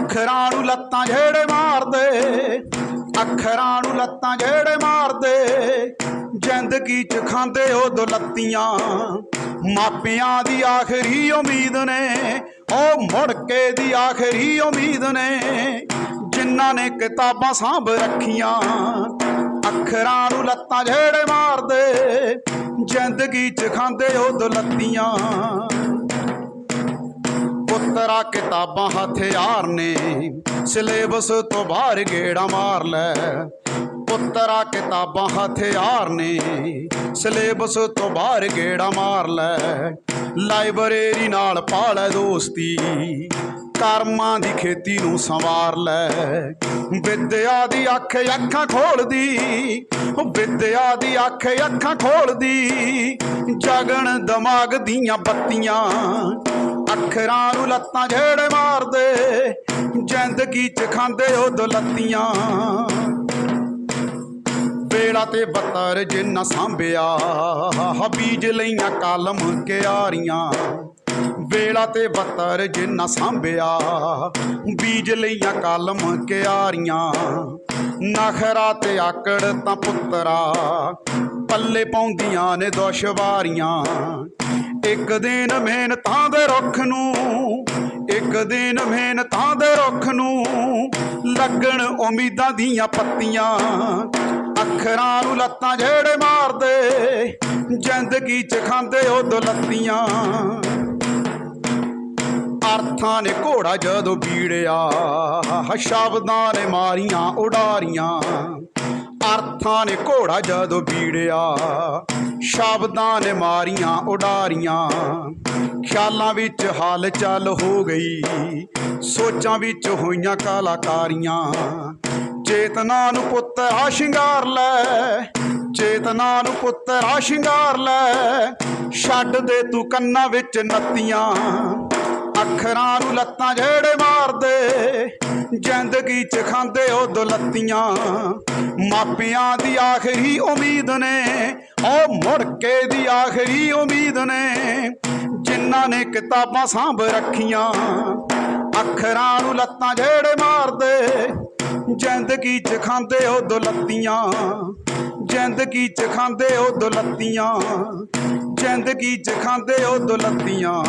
ਅੱਖਰਾਂ ਨੂੰ ਲੱਤਾਂ ਜਿਹੜੇ ਮਾਰਦੇ, ਅੱਖਰਾਂ ਨੂੰ ਲੱਤਾਂ ਜਿਹੜੇ ਮਾਰਦੇ, ਜ਼ਿੰਦਗੀ ਚ ਖਾਂਦੇ ਉਹ ਦੁਲੱਤੀਆਂ ਮਾਪਿਆਂ ਦੀ ਆਖਰੀ ਉਮੀਦ ਨੇ, ਉਹ ਮੁੜ ਕੇ ਦੀ ਆਖਰੀ ਉਮੀਦ ਨੇ, ਜਿਨ੍ਹਾਂ ਨੇ ਕਿਤਾਬਾਂ ਸਾਂਭ ਰੱਖੀਆਂ। ਅੱਖਰਾਂ ਨੂੰ ਲੱਤਾਂ ਜਿਹੜੇ ਮਾਰਦੇ, ਜ਼ਿੰਦਗੀ ਚ ਖਾਂਦੇ ਉਹ ਦੁਲੱਤੀਆਂ ਪੁੱਤਰਾ ਕਿਤਾਬਾਂ ਹਥਿਆਰ ਨੇ। ਸਿਲੇਬਸ ਤੋਂ ਬਾਹਰ ਗੇੜਾ ਮਾਰ ਲੈ। ਪੁੱਤਰਾ ਕਿਤਾਬਾਂ ਹਥਿਆਰ ਨੇ। ਸਿਲੇਬਸ ਤੋਂ ਬਾਹਰ ਗੇੜਾ ਮਾਰ ਲੈ। ਲਾਇਬ੍ਰੇਰੀ ਨਾਲ ਪਾ ਲੈ ਦੋਸਤੀ। ਕਰਮਾਂ ਦੀ ਖੇਤੀ ਨੂੰ ਸੰਵਾਰ ਲੈ। ਵਿਦਿਆ ਦੀ ਅੱਖ ਅੱਖਾਂ ਖੋਲਦੀ। ਵਿਦਿਆ ਦੀ ਅੱਖ ਅੱਖਾਂ ਖੋਲਦੀ। ਜਗਣ ਦਿਮਾਗ ਦੀਆਂ ਬੱਤੀਆਂ। ਅੱਖਰਾਂ ਨੂੰ ਲੱਤਾਂ ਜਿਹੜੇ ਮਾਰਦੇ ਜ਼ਿੰਦਗੀ ਚ ਖਾਂਦੇ ਉਹ ਦੁਲੱਤੀਆਂ ਵੇਲਾ ਤੇ ਬੱਤਰ ਜਿੰਨਾ ਸਾਂਭਿਆ ਬੀਜ ਲਈਆਂ ਕਲਮ ਕਿਆਰੀਆਂ। ਵੇਲਾ ਤੇ ਬੱਤਰ ਜਿੰਨਾ ਸਾਂਭਿਆ, ਬੀਜ ਲਈਆਂ ਕਲਮ ਕਿਆਰੀਆਂ। ਨਖਰਾ ਤੇ ਆਕੜ ਤਾਂ ਪੁੱਤਰਾ, ਪੱਲੇ ਪਾਉਂਦੀਆਂ ਨੇ ਦੁਸ਼ਵਾਰੀਆਂ। ਇੱਕ ਦਿਨ ਮਿਹਨਤਾਂ ਦੇ ਰੁੱਖ ਨੂੰ, ਇੱਕ ਦਿਨ ਮਿਹਨਤਾਂ ਦੇ ਰੁੱਖ ਨੂੰ ਲੱਗਣ ਉਮੀਦਾਂ ਦੀਆਂ ਪੱਤੀਆਂ, ਅੱਖਰਾਂ ਨੂੰ ਲੱਤਾਂ ਜਿਹੜੇ ਮਾਰਦੇ, ਜ਼ਿੰਦਗੀ ਚ ਖਾਂਦੇ ਉਹ ਦੁਲੱਤੀਆਂ। ਅਰਥਾਂ ਨੇ ਘੋੜਾ ਜਦੋਂ ਬੀੜਿਆ ਸ਼ਬਦਾਂ ਨੇ ਮਾਰੀਆਂ, ਉਡਾਰੀਆਂ। ਅਰਥਾਂ ਨੇ ਘੋੜਾ ਜਦੋਂ ਬੀੜਿਆ ਸ਼ਬਦਾਂ ਨੇ ਮਾਰੀਆਂ, ਉਡਾਰੀਆਂ। ਖਿਆਲਾਂ ਵਿੱਚ ਹਾਲ ਚਾਲ ਹੋ ਗਈ, ਸੋਚਾਂ ਵਿੱਚ ਹੋਈਆਂ ਕਲਾਕਾਰੀਆਂ। ਚੇਤਨਾ ਨੂੰ ਪੁੱਤਰਾ ਸ਼ਿੰਗਾਰ ਲੈ, ਚੇਤਨਾ ਨੂੰ ਪੁੱਤਰਾ ਸ਼ਿੰਗਾਰ ਲੈ। ਛੱਡ ਦੇ ਤੂੰ ਕੰਨਾਂ ਵਿੱਚ ਨੱਤੀਆਂ, ਅੱਖਰਾਂ ਨੂੰ ਲੱਤਾਂ ਜਿਹੜੇ ਮਾਰਦੇ ਜ਼ਿੰਦਗੀ ਚ ਖਾਂਦੇ ਉਹ ਦੁਲੱਤੀਆਂ। ਮਾਪਿਆਂ ਦੀ ਆਖਰੀ ਉਮੀਦ ਨੇ, ਉਹ ਮੁੜ ਕੇ ਦੀ ਆਖਰੀ ਉਮੀਦ ਨੇ। ਜਿਨ੍ਹਾਂ ਨੇ ਕਿਤਾਬਾਂ ਸਾਂਭ ਰੱਖੀਆਂ, ਅੱਖਰਾਂ ਨੂੰ ਲੱਤਾਂ ਜਿਹੜੇ ਮਾਰਦੇ। ਜ਼ਿੰਦਗੀ ਚ ਖਾਂਦੇ ਉਹ ਦੁਲੱਤੀਆਂ, ਜ਼ਿੰਦਗੀ ਚ ਖਾਂਦੇ ਉਹ ਦੁਲੱਤੀਆਂ, ਜ਼ਿੰਦਗੀ ਚ ਖਾਂਦੇ ਉਹ ਦੁਲੱਤੀਆਂ।